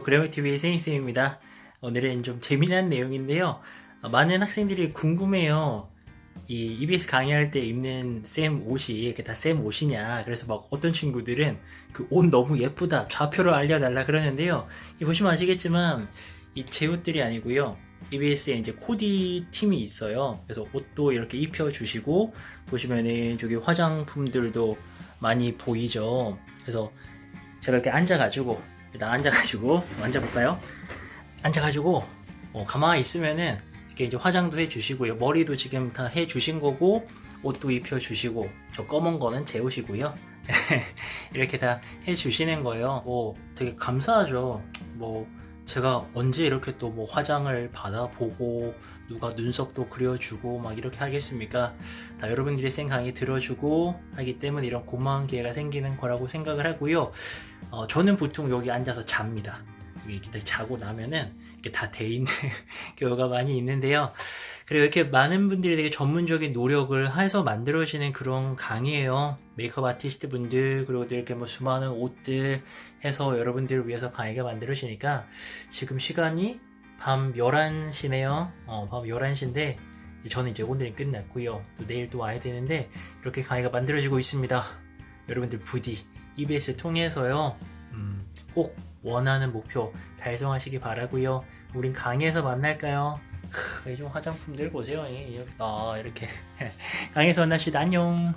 그래머TV의 세인쌤입니다. 오늘은 좀 재미난 내용인데요. 어, 많은 학생들이 궁금해요. 이 EBS 강의할 때 입는 쌤 옷이 이게 다 쌤 옷이냐. 그래서 막 어떤 친구들은 그 옷 너무 예쁘다. 좌표를 알려달라 그러는데요. 이 보시면 아시겠지만 이 제 옷들이 아니고요. EBS에 이제 코디 팀이 있어요. 그래서 옷도 이렇게 입혀주시고 보시면은 저기 화장품들도 많이 보이죠. 그래서 이렇게 앉아가지고 일단 앉아가지고 앉아볼까요? 앉아가지고 어, 가만히 있으면은 이렇게 이제 화장도 해주시고요. 머리도 지금 다 해주신 거고 옷도 입혀주시고 저 검은 거는 제 옷이고요. 이렇게 다 해주시는 거예요. 뭐 되게 감사하죠. 뭐 제가 언제 이렇게 또 뭐 화장을 받아보고 누가 눈썹도 그려주고 막 이렇게 하겠습니까? 다 여러분들의 생각이 들어주고 하기 때문에 이런 고마운 기회가 생기는 거라고 생각을 하고요. 어, 저는 보통 여기 앉아서 잡니다. 이렇게 딱 자고 나면은 이렇게 다 돼 있는 경우가 많이 있는데요. 그리고 이렇게 많은 분들이 되게 전문적인 노력을 해서 만들어지는 그런 강의예요. 메이크업 아티스트 분들, 그리고 또 이렇게 뭐 수많은 옷들 해서 여러분들을 위해서 강의가 만들어지니까 지금 시간이 밤 11시네요. 어, 밤 11시인데 저는 이제 오늘은 끝났고요. 또 내일 또 와야 되는데 이렇게 강의가 만들어지고 있습니다. 여러분들 부디 EBS 통해서요. 음, 꼭 원하는 목표 달성하시기 바라고요. 우린 강의에서 만날까요? 크, 요즘 화장품들 보세요. 이- 이- 아, 이렇게 강의에서 만납시다. 안녕.